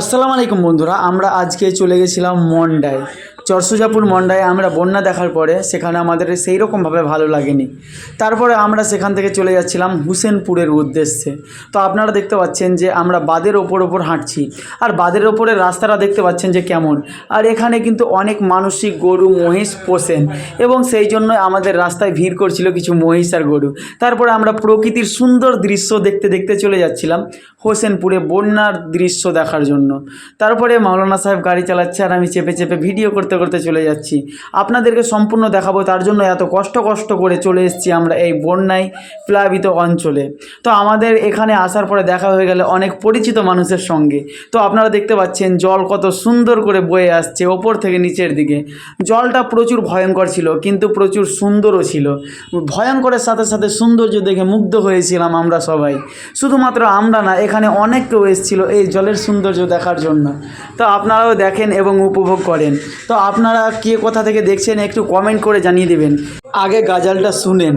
আসসালামু আলাইকুম বন্ধুরা, আমরা আজকে চলে গেছিলাম মন্ডায়। চরসুজাপুর মন্ডায় আমরা বন্যা দেখার পরে সেখানে আমাদের সেই রকমভাবে ভালো লাগেনি। তারপরে আমরা সেখান থেকে চলে যাচ্ছিলাম হুসেনপুরের উদ্দেশ্যে। তো আপনারা দেখতে পাচ্ছেন যে আমরা বাদের ওপর ওপর হাঁটছি। আর বাদের ওপরের রাস্তাটা দেখতে পাচ্ছেন যে কেমন। আর এখানে কিন্তু অনেক মানুষই গরু, মহিষ পোষেন এবং সেই জন্য আমাদের রাস্তায় ভিড় করছিল কিছু মহিষ আর গরু। তারপরে আমরা প্রকৃতির সুন্দর দৃশ্য দেখতে দেখতে চলে যাচ্ছিলাম। হোসেনপুরে বন্যার দৃশ্য দেখার জন্য। তারপরে মাওলানা সাহেব গাড়ি চালাচ্ছে আর আমি চেপে চেপে ভিডিও করতে করতে চলে যাচ্ছি। আপনাদেরকে সম্পূর্ণ দেখাবো, তার জন্য এত কষ্ট কষ্ট করে চলে এসেছি আমরা এই বন্যায় প্লাবিত অঞ্চলে। তো আমাদের এখানে আসার পরে দেখা হয়ে গেলে অনেক পরিচিত মানুষের সঙ্গে। তো আপনারা দেখতে পাচ্ছেন, জল কত সুন্দর করে বয়ে আসছে ওপর থেকে নিচের দিকে। জলটা প্রচুর ভয়ঙ্কর ছিল, কিন্তু প্রচুর সুন্দরও ছিল। ভয়ঙ্করের সাথে সাথে সৌন্দর্য দেখে মুগ্ধ হয়েছিলাম আমরা সবাই। শুধুমাত্র আমরা না, এখানে অনেক কেউ এসেছিল এই জলের সৌন্দর্য দেখার জন্য। তো আপনারাও দেখেন এবং উপভোগ করেন। তো আপনারা কে কোথা থেকে দেখছেন একটু কমেন্ট করে জানিয়ে দেবেন। আগে গাজালটা শুনেন।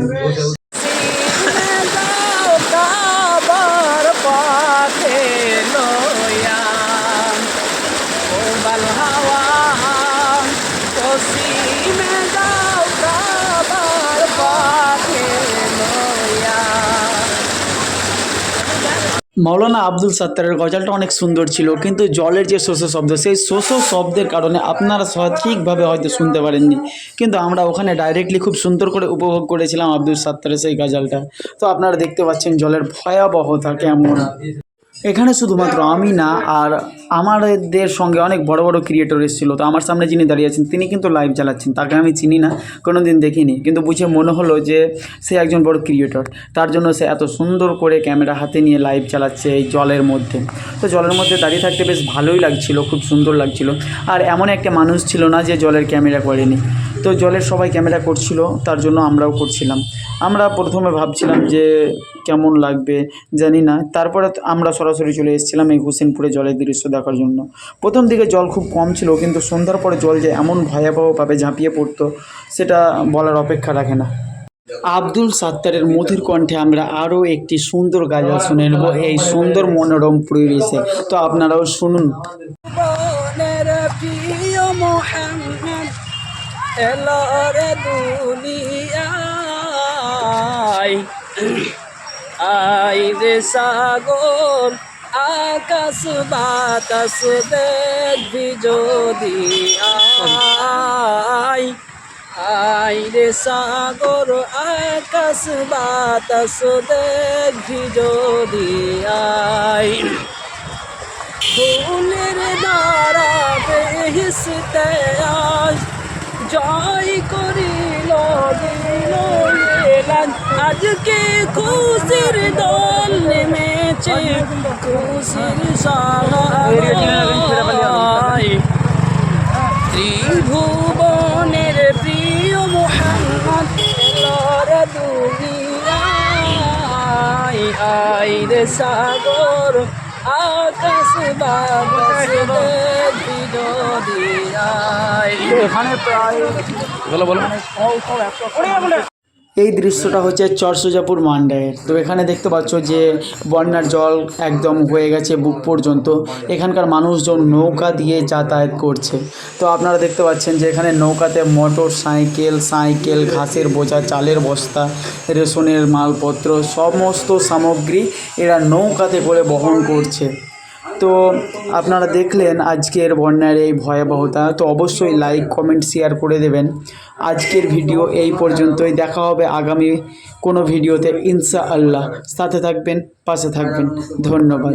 মৌলানা আব্দুল সাত্তারের গজালটা অনেক সুন্দর ছিল, কিন্তু জলের যে শোষ শব্দ, সেই শোষ শব্দের কারণে আপনারা সঠিকভাবে হয়তো শুনতে পারেননি। কিন্তু আমরা ওখানে ডাইরেক্টলি খুব সুন্দর করে উপভোগ করেছিলাম আব্দুল সাত্তারের সেই গজালটা। তো আপনারা দেখতে পাচ্ছেন জলের ভয়াবহতা কেমন। এখানে শুধুমাত্র আমি না, আর আমাদের সঙ্গে অনেক বড় বড় ক্রিয়েটর এসেছিল। তো আমার সামনে যিনি দাঁড়িয়ে আছেন, তিনি কিন্তু লাইভ চালাচ্ছেন তাকে আমি চিনি না কোনো দিন দেখিনি। কিন্তু বুঝে মনে হলো যে সে একজন বড় ক্রিয়েটর তার জন্য সে এত সুন্দর করে ক্যামেরা হাতে নিয়ে লাইভ চালাচ্ছে এই জলের মধ্যে। তো জলের মধ্যে দাঁড়িয়ে থাকতে বেশ ভালোই লাগছিল, খুব সুন্দর লাগছিল। আর এমন একটা মানুষ ছিল না যে জলের ক্যামেরা করেনি। তো জলের সবাই ক্যামেরা করছিল, তার জন্য আমরাও করছিলাম। আমরা প্রথমে ভাবছিলাম যে কেমন লাগবে জানি না। তারপরে আমরা সরাসরি চলে এসেছিলাম এই হুসেনপুরে জলের দৃশ্য দেখার জন্য। প্রথম দিকে জল খুব কম ছিল, কিন্তু সন্ধ্যার পরে জল যে এমন ভয়াবহভাবে ঝাঁপিয়ে পড়তো, সেটা বলার অপেক্ষা রাখে না। আব্দুল সাত্তারের মধুর কণ্ঠে আমরা আরও একটি সুন্দর গাজল শুনে নেব, এই সুন্দর মনোরম পরিবেশে। তো আপনারাও শুনুন। এলো রে দুনিয়ায়। আই রে সাগর, আকাশ বাতাস দেখবি যদি আই। আই রে সাগর, আকাশ বাতাস দেখবি যদি আই। ফুলের দ্বারা বেহিসতে আজ জয় করিল দিল এলান আজকে খুশির দল নেমেছে খুশির সহায়। ত্রিভুবনের প্রিয় মোহাম্মদ দুনিয়ায়। আই রে সাগর আকাশ বাবাস দেখবি এখানে প্রায় বলো বলো। এই দৃশ্যটা হচ্ছে চরসুজাপুর মান্ডায়ের তো এখানে দেখতে পাচ্ছ যে বন্যার জল একদম হয়ে গেছে বুক পর্যন্ত। এখানকার মানুষজন নৌকা দিয়ে যাতায়াত করছে। তো আপনারা দেখতে পাচ্ছেন যে এখানে নৌকাতে মোটর সাইকেল সাইকেল, ঘাসের বোঝা, চালের বস্তা, রেশনের মালপত্র, সমস্ত সামগ্রী এরা নৌকাতে করে বহন করছে। তো আপনারা দেখলেন আজকের বন্যার এই ভয়াবহতা, তো অবশ্যই লাইক কমেন্ট শেয়ার করে দেবেন। আজকের ভিডিও এই পর্যন্তই। দেখা হবে আগামী কোনো ভিডিওতে ইনশা আল্লাহ সাথে থাকবেন, পাশে থাকবেন। ধন্যবাদ।